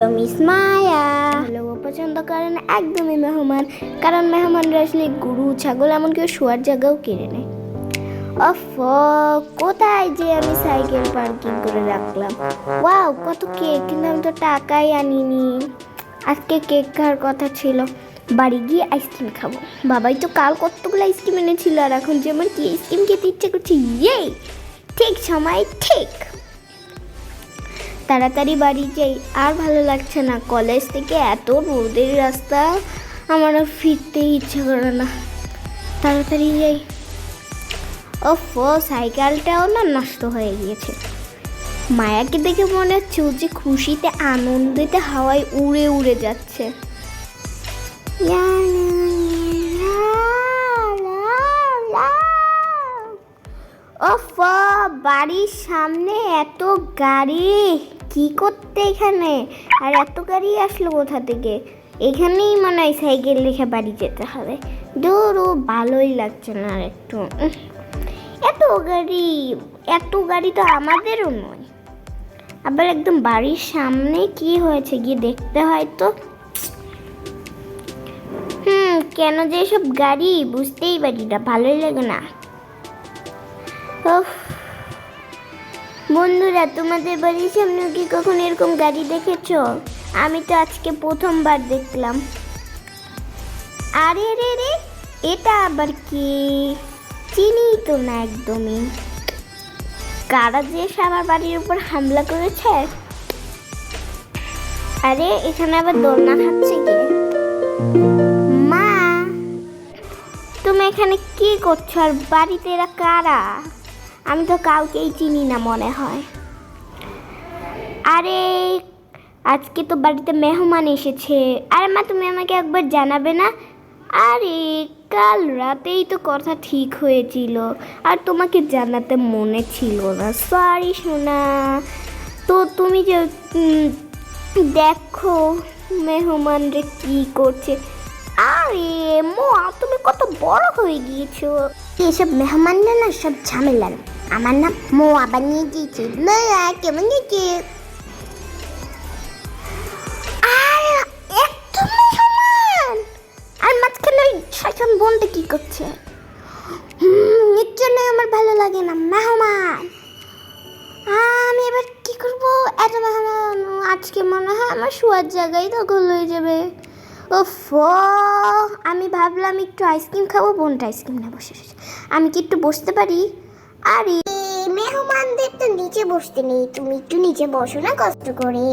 Miss মায়া ও পছন্দ করে না, একদমই মেহমান। কারণ মেহমানরা আসলে গরু, ছাগল এমন কেউ শোয়ার জায়গাও কেড়ে নেয়। অফ, কোথায় যে আমি সাইকেল পার্কিং করে রাখলাম? ওয়াও, কত কেক, কিন্তু আমি তো টাকাই আনিনি। আজকে কেক খাওয়ার কথা ছিল। বাড়ি গিয়ে আইসক্রিম খাব। বাবাই তো কাল কতগুলো আইসক্রিম এনেছিল, আর এখন যেমন কি আইসক্রিম খেতে ইচ্ছে করছে ইয়ে! ঠিক সময়, ঠিক! তাড়াতাড়ি বাড়ি যাই। আর ভালো লাগছে না। কলেজ থেকে এত রোদের রাস্তা, আমার ফিরতে ইচ্ছে করে না। তাড়াতাড়ি যাই। ও সাইকেলটাও না নষ্ট হয়ে গিয়েছে। মায়াকে দেখে মনে হচ্ছে ও যে খুশিতে, আনন্দিতে হাওয়ায় উড়ে উড়ে যাচ্ছে। ওফ, বাড়ির সামনে এত গাড়ি। কি করতে এখানে? আর এত গাড়ি আসলো কোথা থেকে? এখানেই মনে হয় সাইকেল রেখে বাড়ি যেতে হবে। দূর ও ভালোই লাগছে না আর একটু। এত গাড়ি এত গাড়ি তো আমাদেরও নয়। আবার একদম বাড়ির সামনে কি হয়েছে গিয়ে দেখতে হয় তো? হুম, কেন যে এসব গাড়ি? বুঝতেই পারি না, ভালোই লাগে না। উফ। বন্ধুরা, তোমাদের বাড়ির সামনে কি কখনো এরকম গাড়ি দেখেছ? আমি তো আজকে প্রথমবার দেখলাম। আরে রে রে, এটা আবার কি? চিনি তো না একদমই। কারা যে আমার বাড়ির উপর হামলা করেছে? আরে, এখানে আবার দোলনা খাচ্ছে কে? মা, তুমি এখানে কি করছ? আর বাড়িতে এরা কারা? আমি তো কাউকেই চিনি না মনে হয়। আরে, আজকে তো বাড়িতে মেহমান এসেছে। আরে মা, তুমি আমাকে একবার জানাবে না? আরে, কাল রাতেই তো কথা ঠিক হয়েছিল। আর তোমাকে জানাতে মনে ছিল না। সরি সোনা। তো তুমি যে দেখো মেহমানরে কি করছে। আরে মোয়া তুমি কত বড় হয়ে গিয়েছো। এসব মেহমানরা না সব ঝামেলার। আমার নাম মোয়া বানিয়ে দিয়েছে মোয়া কেমন গেছে আর মাঝখানে ওই বোনটা কি করছে এর জন্য আমার ভালো লাগে না মেহমান আমি এবার কি করব এত মেহমান আজকে মনে হয় আমার শোয়ার জায়গায় দখল হয়ে যাবে ওফ আমি ভাবলাম একটু আইসক্রিম খাব বোনটা আইসক্রিম না বসে। আমি কি একটু বসতে পারি আরে মেহমানদের তো নিচে বসতে নেই। তুমি একটু নিচে বসো না কষ্ট করে।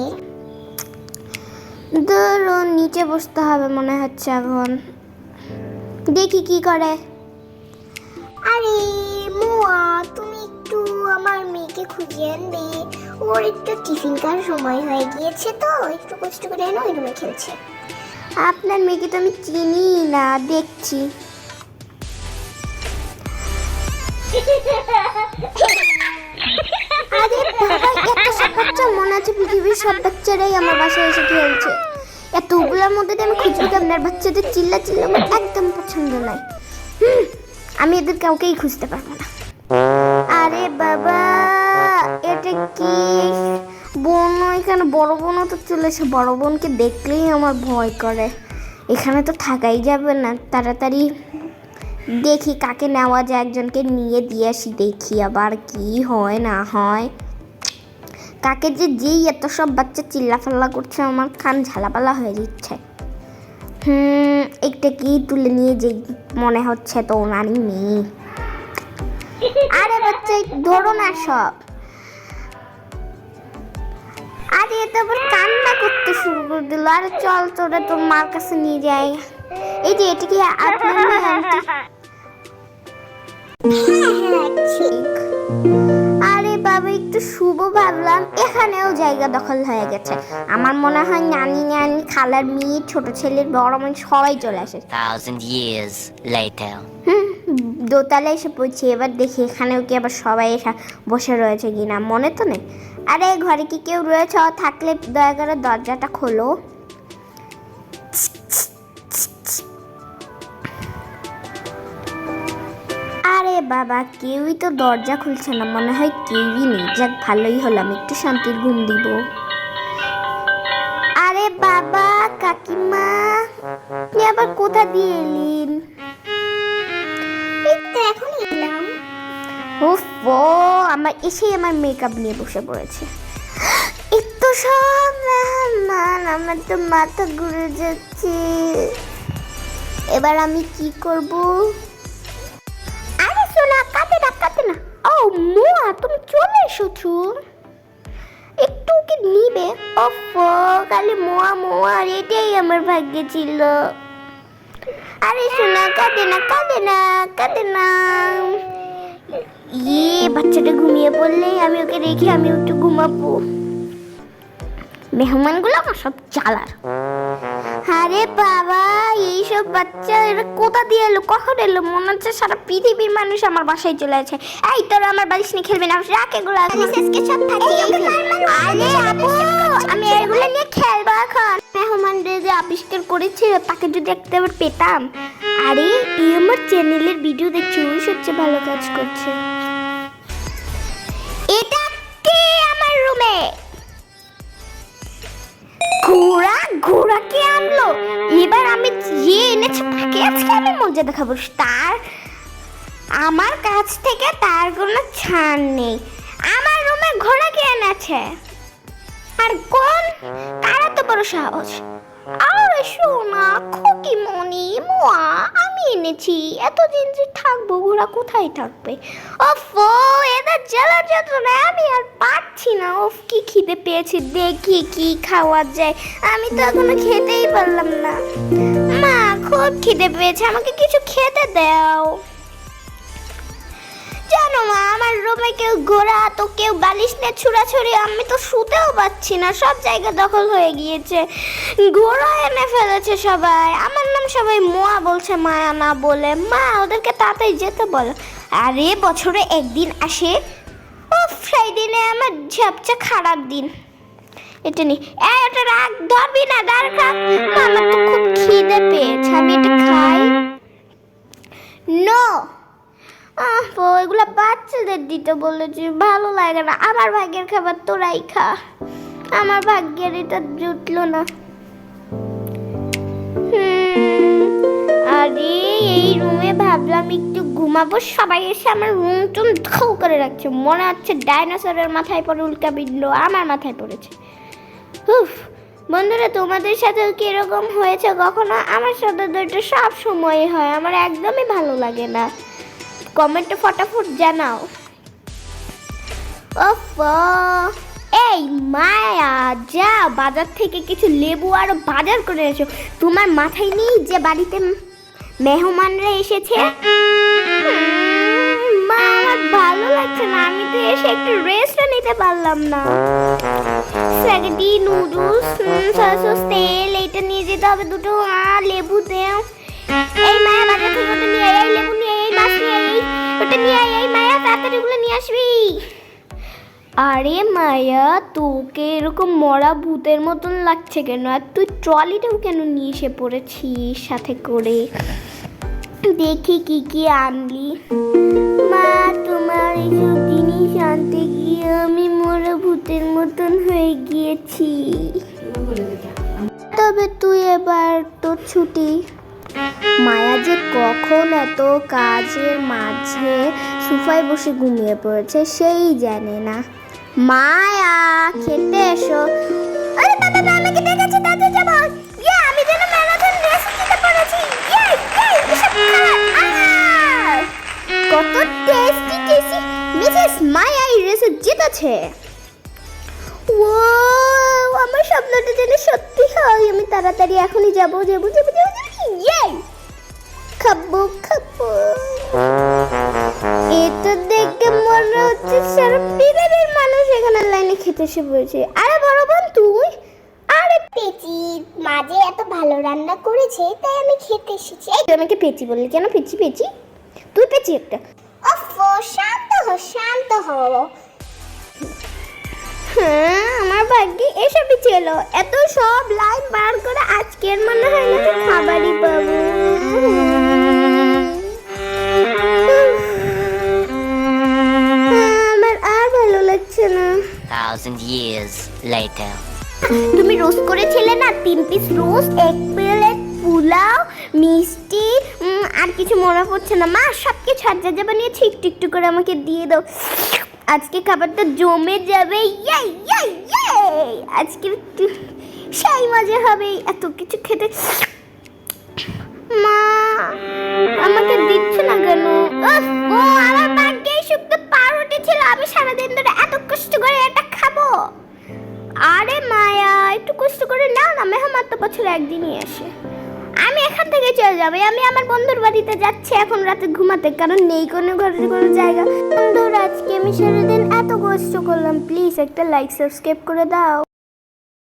ধরুন নিচে বসতে হবে মনে হচ্ছে এখন। দেখি কি করে। আরে মোয়া তুমি একটু আমার মেয়েকে খুঁজে আনবে। ওর একটু টিফিন খাওয়ার সময় হয়ে গিয়েছে তো একটু কষ্ট করে এনে ওই রুমে খেলছে। আপনার মেয়েকে তো আমি চিনি না দেখছি। আরে এত সব বাচ্চা মনে আছে পৃথিবীর সব বাচ্চারাই আমার বাসায় এসে খেলছে। এতগুলোর মধ্যে দিয়ে আমি খুঁজবো আপনার বাচ্চাদের চিল্লা চিল্লা আমার একদম পছন্দ নয়। আমি এদের কাউকেই খুঁজতে পারব না। আরে বাবা, এটা কি? বোন, এখানে বড় বোনও তো চলে এসে, বড় বোনকে দেখলেই আমার ভয় করে। এখানে তো থাকাই যাবে না, তাড়াতাড়ি দেখি কাকে নেওয়া যায়, একজনকে নিয়ে দিয়ে আসি, দেখি আবার কি হয়, না হয়। কাকে যে যেই এত সব বাচ্চা চিল্লাফাল্লা করছে, আমার খান ঝালাপালা হয়ে যাচ্ছে। হুম, একটা কি তুলে নিয়ে যে মনে হচ্ছে তো ওনারই মেয়ে। আরে বাচ্চা, ধরো না সব। আরে এটা আবার কান্না করতে শুরু করে দিল। আরে চল তোরা তোর মার কাছে নিয়ে যাই। এই যে, এটা কি আপনার আরে বাবা একটু শুভ ভাবলাম। এখানেও জায়গা দখল হয়ে গেছে। আমার মনে হয় নানি নানি খালার মেয়ে ছোট ছেলের বড় মেয়ে সবাই চলে আসে। Thousand years later. হুম দোতলায় এসে পড়ছি। এবার দেখি এখানেও কি আবার সবাই এসে বসে রয়েছে কিনা। মনে তো নেই। আরে ঘরে কি কেউ রয়েছে? থাকলে দয়া করে দরজাটা খোলো। বাবা, কেউই তো দরজা খুলছে না। মনে হয় কেউই নেই। যাক, ভালোই হলাম। একটু শান্তির ঘুম দিব। আরে বাবা, কাকিমা, আপনি আবার কোথা দিয়ে এলেন? এখন এলাম। উফ আমার এসেই আমার মেকআপ নিয়ে বসে পড়েছে। এত সব মেহমান, আমার তো মাথা ঘুরে যাচ্ছে। এবার আমি কি করব? এসেছ একটু কি নিবে? ওফ খালি মোয়া মোয়া, আর এটাই আমার ভাগ্যে ছিল। আরে সোনা, কাঁদে না কাঁদে না কাঁদে না। ইয়ে বাচ্চাটা ঘুমিয়ে পড়লে আমি ওকে রেখে আমি একটু ঘুমাবো। মেহমানগুলো আমার সব চালার আরে বাবা এইসব বাচ্চা এরা কোথা দিয়ে এলো? কখন এলো? মনে হচ্ছে সারা পৃথিবীর মানুষ আমার বাসায় চলে আছে। এই তোরা আমার বালিশ নিয়ে খেলবে না? রাখ এগুলো আজকে সব থাকে আরে আপু আমি এগুলো নিয়ে খেলব এখন। মেহমানদের যে আবিষ্কার করেছে তাকে যদি একটা পেতাম। আরে এই আমার চ্যানেলের ভিডিও দেখছি ওই সবচেয়ে ভালো কাজ করছে। আনলো এবার আমি যে এনেছি তাকে আজকে আমি মজা দেখাবো। তার, আমার কাছ থেকে তার কোনো ছাড় নেই। আমার রুমে ঘোড়া কে এনেছে? আর কোন? তারা তো বড় সাহস। আরে সোনা খুকি মনি মোয়া, আমি এনেছি। এতদিন যে থাকব ঘোড়া কোথায় থাকবে? ওফো, এদের জ্বালা যন্ত্রণায় আমি আর পারছি না। ওফ, কি খিদে পেয়েছি। দেখি কি খাওয়া যায়। আমি তো এখনও খেতেই পারলাম না। মা, খুব খিদে পেয়েছে। আমাকে কিছু খেতে দাও। জানো মা, আমার রুমে কেউ গোড়া তো কেউ বালিশ নিয়ে ছুড়াছুড়ি, আমি তো শুতেও পাচ্ছি না, সব জায়গা দখল হয়ে গিয়েছে। ঘোড়া এনে ফেলেছে সবাই, আমার নাম সবাই মোয়া বলছে মায়া না বলে। মা, ওদেরকে তাড়াতাড়ি যেতে বলো। আরে, বছরে একদিন আসে? ও দিনে আমার সবচেয়ে খারাপ দিন। এটা নি, এই ওটা রাখ, ধরবি না, দাঁড় রাখ তো খুব খিদে পেয়েছে, আমি এটা খাই। নো ওইগুলো বাচ্চাদের দিতে বলেছি ভালো লাগে না। আমার ভাগ্যের খাবার তোরাই খা। আমার ভাগ্যের এটা জুটলো না। আরে, এই রুমে ভাবলাম একটু ঘুমাবো। সবাই এসে আমার রুম টুম খাও করে রাখছে। মনে হচ্ছে ডাইনোসরের মাথায় পড়ে উল্কা বিঁধলো, আমার মাথায় পড়েছে। উফ, বন্ধুরা, তোমাদের সাথেও কি হয়েছে কখনো? আমার সাথে তো এটা সব সময় হয়, আমার একদমই ভালো লাগে না। কমেন্টে ফটাফট জানাও। এই মায়া, যা বাজার থেকে কিছু লেবু আর বাজার করে এসো। তোমার মাথায় নেই যে বাড়িতে মেহমানরা এসেছে? মা, আমার ভালো লাগছে না। আমি তো এসে একটু রেস্টও নিতে পারলাম না। তেল এটা নিয়ে যেতে হবে দুটো। আর লেবু দেও। এই মায়া, বাজার থেকে নিয়ে এই লেবু নিয়ে মায়া আরে মায়া, তোকে এরকম মরা ভূতের মতন লাগছে কেন? আর তুই ট্রলিটাও কেন নিয়ে এসে পড়েছিস সাথে করে? দেখি কি কি আনলি। মা, তোমার এইসব জিনিস আনতে গিয়ে আমি মরা ভূতের মতন হয়ে গিয়েছি। তবে তুই এবার তোর ছুটি। মায়া যে কখন এত কাজের মাঝে সোফায় বসে ঘুমিয়ে পড়েছে সেই জানে না। মায়া, খেতে এসো। আরে বাবা মা আমাকে যাব। আমি যেন ম্যারাথন রেস খাবার কত টেস্টি টেস্টি মিসেস মায়া এই রেসে জিতেছে। ও আমার স্বপ্নটা যেন সত্যি হয়। আমি তাড়াতাড়ি এখনই যাব যাব যাব যাব। ইয়ে খাব খাব এটা দেখে মনে হচ্ছে সারা পৃথিবীর মানুষ এখানে লাইনে খেতে এসে পড়েছে। আরে বড় বোন তুই? আরে পেচি মাঝে এত ভালো রান্না করেছে তাই আমি খেতে এসেছি। এই আমাকে পেচি বললি কেন? পেচি পেচি? তুই পেচি একটা। ওফো শান্ত হো শান্ত হো। হ্যাঁ আমার ভাগ্যে এসবই ছিল। এত সব করে আজকের মনে হয় না খাবারই পাবো? আমার আর ভালো লাগছে না। Thousand years later. তুমি রোস্ট করেছিলে না? তিন পিস রোস্ট এক প্লেট পোলাও মিষ্টি আর কিছু মনে পড়ছে না। মা সব কিছু আর যা বানিয়েছি। একটু একটু করে আমাকে দিয়ে দাও। আজকে খাবারটা জমে যাবে। ইয়ে ইয়ে ইয়ে আজকে সেই মজা হবে এত কিছু খেতে। মা, আমাকে দিচ্ছে না কেন? ও আমার ভাগ্যে শুক্তো পাউরুটি ছিল, আমি সারাদিন ধরে এত কষ্ট করে এটা খাব। আরে মায়া, একটু কষ্ট করে নাও না মেহমান তো বছরে একদিনই আসে। আমি এখান থেকে চলে যাব, আমি আমার বন্ধুর বাড়িতে যাচ্ছি, এখন রাতে ঘুমাতে, কারণ নেই কোনো ঘরের কোনো জায়গা। বন্ধুরা, আজকে আমি সারাদিন এত কষ্ট করলাম, প্লিজ একটা লাইক সাবস্ক্রাইব করে দাও।